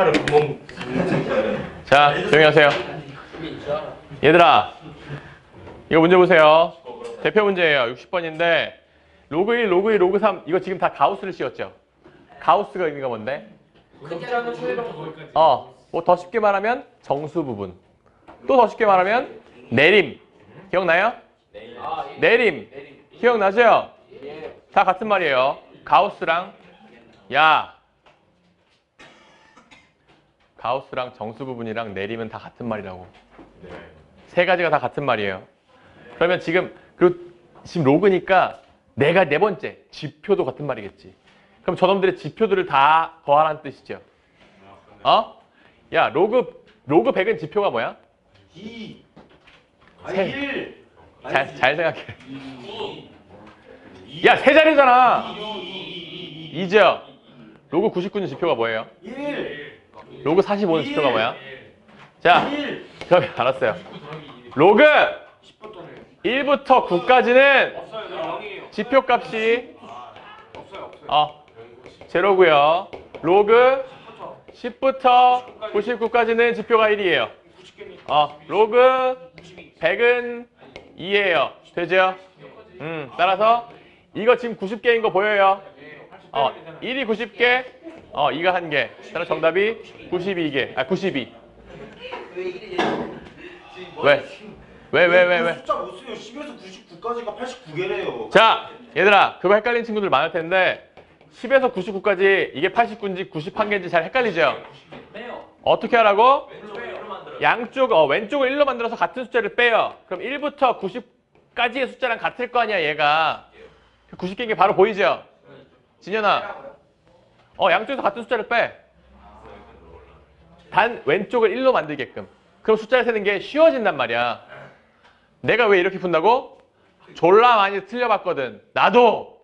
팔을 구멍. 자, 조용히 하세요. 얘들아, 이거 문제 보세요. 대표 문제예요. 60번인데 로그 1, 로그 2, 로그 3 이거 지금 다 가우스를 씌웠죠. 가우스가 의미가 뭔데? 어, 뭐 더 쉽게 말하면 정수 부분. 또 더 쉽게 말하면 내림. 기억나요? 내림. 기억나죠? 다 같은 말이에요. 가우스랑 야. 가우스랑 정수 부분이랑 내림은 다 같은 말이라고. 세 가지가 다 같은 말이에요. 그러면 지금 그리고 지금 로그니까 내가 네 번째 지표도 같은 말이겠지. 그럼 저놈들의 지표들을 다 더하라는 뜻이죠. 어? 야 로그 로그 100은 지표가 뭐야? 2 세. 아니 1 잘, 잘 생각해. 야, 세 자리잖아. 2죠? 로그 99는 지표가 뭐예요? 1 로그 45는 지표가 뭐야? 자, 1 그럼 알았어요. 로그 1부터 9까지는 없어요. 나 0이에요. 지표 값이 없어요. 없어요. 어, 제로고요. 로그 10부터 99까지는 지표가 1이에요. 90개니까. 어, 로그 100은 2예요. 되죠? 음, 따라서 이거 지금 90개인 거 보여요? 어, 1이 90개, 어, 2가 1개. 따라 정답이 92개. 아, 92. 왜? 왜, 왜, 왜, 왜? 숫자 못 쓰요 10에서 99까지가 89개래요 자, 얘들아, 그거 헷갈린 친구들 많을 텐데 10에서 99까지 이게 89인지 91개인지 잘 헷갈리죠? 빼요. 어떻게 하라고? 양쪽, 어, 왼쪽을 1로 만들어서 같은 숫자를 빼요. 그럼 1부터 90까지의 숫자랑 같을 거 아니야, 얘가. 90개인 게 바로 보이죠? 진현아. 어, 양쪽에서 같은 숫자를 빼. 단 왼쪽을 1로 만들게끔. 그럼 숫자를 세는 게 쉬워진단 말이야. 내가 왜 이렇게 푼다고? 졸라 많이 틀려봤거든. 나도.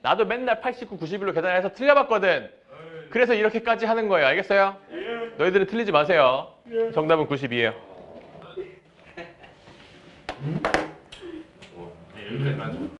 나도 맨날 89, 91로 계산해서 틀려봤거든. 그래서 이렇게까지 하는 거예요. 알겠어요? 너희들은 틀리지 마세요. 정답은 92예요. 여기까지 맞죠.